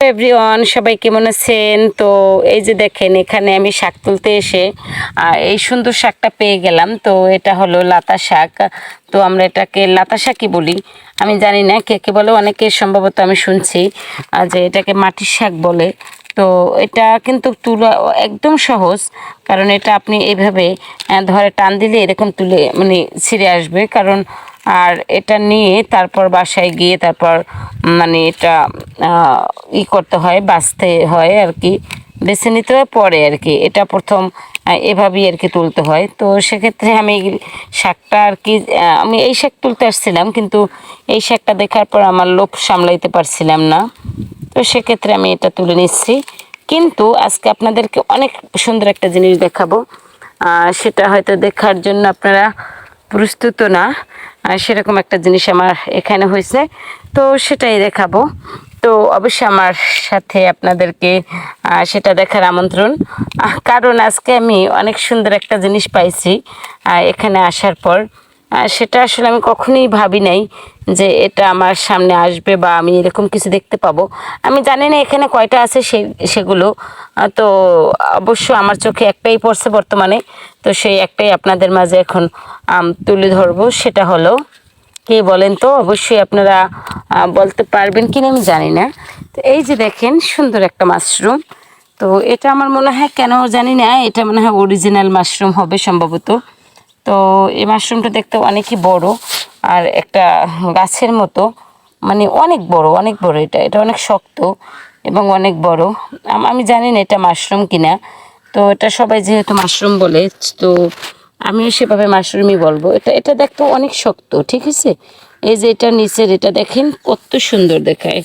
Everyone, সবাই কেমন আছেন? তো এই যে দেখেন, এখানে আমি শাক তুলতে এসে এই সুন্দর শাকটা পেয়ে গেলাম। তো এটা হলো লাতা শাক। তো আমরা এটাকে লাতা শাকই বলি। আমি জানি না কে কে বলে, অনেকে সম্ভবত আমি শুনছি যে এটাকে মাটির শাক বলে। তো এটা কিন্তু তুলা, একদম সহজ, কারণ এটা আপনি এভাবে ধরে টান দিলে এরকম তুলে মানে ছিঁড়ে আসবে। কারণ আর এটা নিয়ে তারপর বাসায় গিয়ে তারপর মানে এটা ই করতে হয়, বাঁচতে হয় আর কি, বেছে নিতে হয় পরে আর কি। এটা প্রথম এভাবেই আর কি তুলতে হয়। তো সেক্ষেত্রে আমি শাকটা আর কি আমি এই শাক তুলতে আসছিলাম, কিন্তু এই শাকটা দেখার পর আমার লোভ সামলাইতে পারছিলাম না। তো সেক্ষেত্রে আমি এটা তুলে নিচ্ছি। কিন্তু আজকে আপনাদেরকে অনেক সুন্দর একটা জিনিস দেখাবো। সেটা হয়তো দেখার জন্য আপনারা প্রস্তুত না। সেরকম একটা জিনিস আমার এখানে হয়েছে। তো সেটাই দেখাবো। তো অবশ্যই আমার সাথে আপনাদেরকে সেটা দেখার আমন্ত্রণ। কারণ আজকে আমি অনেক সুন্দর একটা জিনিস পাইছি এখানে আসার পর। সেটা আসলে আমি কখনোই ভাবি নাই যে এটা আমার সামনে আসবে বা আমি এরকম কিছু দেখতে পাবো। আমি জানি না এখানে কয়টা আছে সে, সেগুলো। তো অবশ্য আমার চোখে একটাই পড়ছে বর্তমানে। তো সেই একটাই আপনাদের মাঝে এখন তুলে ধরবো। সেটা হলো, কি বলেন তো? অবশ্যই আপনারা বলতে পারবেন কিনা আমি জানি না। তো এই যে দেখেন, সুন্দর একটা মাশরুম। তো এটা আমার মনে হয় কেন জানি না, এটা মনে হয় অরিজিনাল মাশরুম হবে সম্ভবত। তো এই মাশরুমটা দেখতে অনেকই বড় আর একটা গাছের মতো। মানে অনেক বড় অনেক বড় এটা। এটা অনেক শক্ত এবং অনেক বড়। আমি জানি না এটা মাশরুম কিনা। তো এটা সবাই যেহেতু মাশরুম বলে, তো আমিও সেভাবে মাশরুমই বলব। এটা এটা দেখতে অনেক শক্ত, ঠিক আছে? এই যে এটা নিচের, এটা দেখেন কত সুন্দর দেখায়।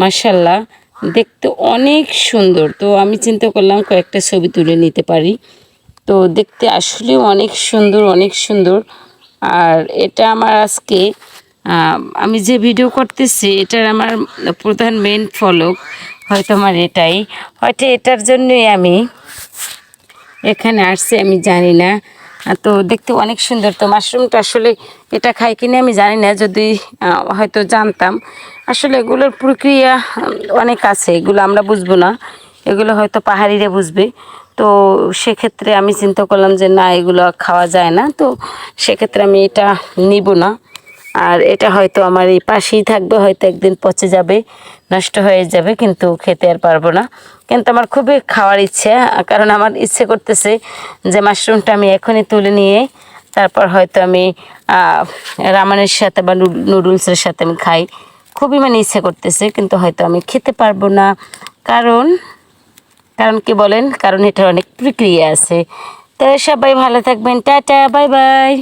মার্শাল্লাহ দেখতে অনেক সুন্দর। তো আমি চিন্তা করলাম কয়েকটা ছবি তুলে নিতে পারি। তো দেখতে আসলে অনেক সুন্দর অনেক সুন্দর। আর এটা আমার আজকে আমি যে ভিডিও করতেছি, এটার আমার প্রধান মেন ফলক হয়তো আমার এটাই। হয়তো এটার জন্যই আমি এখানে আসছি, আমি জানি না। তো দেখতে অনেক সুন্দর। তো মাশরুমটা আসলে এটা খাই কিনা আমি জানি না, যদি হয়তো জানতাম। আসলে এগুলোর প্রক্রিয়া অনেক আছে, এগুলো আমরা বুঝব না। এগুলো হয়তো পাহাড়িরা বুঝবে। তো সেক্ষেত্রে আমি চিন্তা করলাম যে না, এগুলো খাওয়া যায় না। তো সেক্ষেত্রে আমি এটা নিব না। আর এটা হয়তো আমার এই পাশেই থাকবে, হয়তো একদিন পচে যাবে, নষ্ট হয়ে যাবে, কিন্তু খেতে আর পারব না। কিন্তু আমার খুবই খাওয়ার ইচ্ছে, কারণ আমার ইচ্ছে করতেছে যে মাশরুমটা আমি এখনই তুলে নিয়ে, তারপর হয়তো আমি রামানের সাথে বা নুড- নুডলসের সাথে আমি খাই। খুবই মানে ইচ্ছে করতেছে, কিন্তু হয়তো আমি খেতে পারব না। কারণ কারণ কি বলেন? কারণ এটার অনেক প্রক্রিয়া আছে। তো সবাই ভালো থাকবেন। Tata bye bye